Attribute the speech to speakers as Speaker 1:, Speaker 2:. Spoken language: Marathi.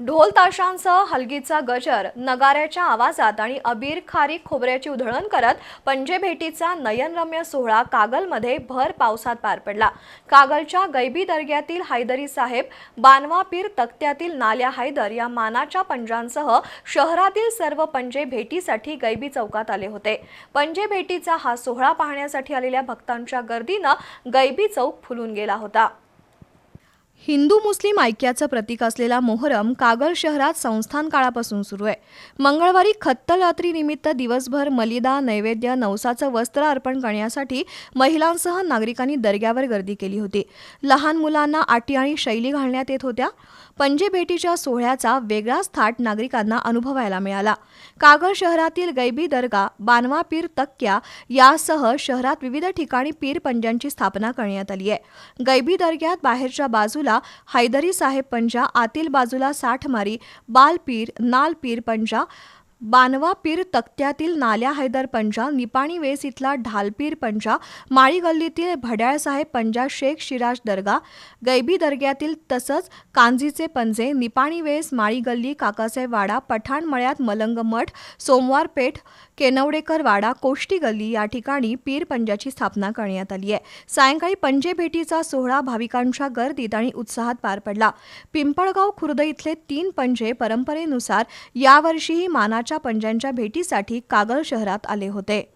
Speaker 1: ढोल ताशांसह हलगीचा गजर नगाऱ्याच्या आवाजात आणि अबीर खारी खोबऱ्याची उधळण करत पंजे भेटीचा नयनरम्य सोहळा कागलमध्ये भर पावसात पार पडला. कागलच्या गैबी दर्ग्यातील हैदरी साहेब बानवा पीर तक्त्यातील नाल्या हैदर या मानाच्या पंजांसह शहरातील सर्व पंजे भेटीसाठी गैबी चौकात आले होते. पंजे भेटीचा हा सोहळा पाहण्यासाठी आलेल्या भक्तांच्या गर्दीनं गैबी चौक फुलून गेला होता. हिंदू मुस्लिम ऐक्याचं प्रतीक असलेला मोहरम कागल शहरात संस्थान काळापासून सुरू आहे. मंगळवारी खत्तलरात्रीनिमित्त दिवसभर मलिदा नैवेद्य नवसाचं वस्त्र अर्पण करण्यासाठी महिलांसह नागरिकांनी दर्ग्यावर गर्दी केली होती. लहान मुलांना आटी आणि शैली घालण्यात येत होत्या. पंजेभेटीच्या सोहळ्याचा वेगळाच थाट नागरिकांना अनुभवायला मिळाला. कागल शहरातील गैबी दर्गा बानवा पीर तक्क्या यासह शहरात विविध ठिकाणी पीर पंजांची स्थापना करण्यात आली आहे. गैबी दर्ग्यात बाहेरच्या बाजूला हैदरी साहेब पंजा आतील बाजूला साठमारी बाल पीर नाल पीर पंजा बानवा पीर तक्त्यातील नाल्या हैदर पंजा निपाणी वेस इथला ढालपीर पंजा माळी गल्लीतील पंजा शेख शिराज दर्गा गैबी दर्ग्यातील तसंच कांजीचे पंजे निपाणी वेस माळी गल्ली काकासाहेब वाडा पठाणमळ्यात मलंग मठ सोमवार पेठ केनवडेकर वाडा कोष्टी गल्ली या ठिकाणी पीर पंजाची स्थापना करण्यात आली आहे. सायंकाळी पंजे भेटीचा सोहळा भाविकांच्या गर्दीत आणि उत्साहात पार पडला. पिंपळगाव खुर्द इथले तीन पंजे परंपरेनुसार यावर्षीही मानाच्या पंजांच्या भेटीसाठी कागल शहरात आले होते.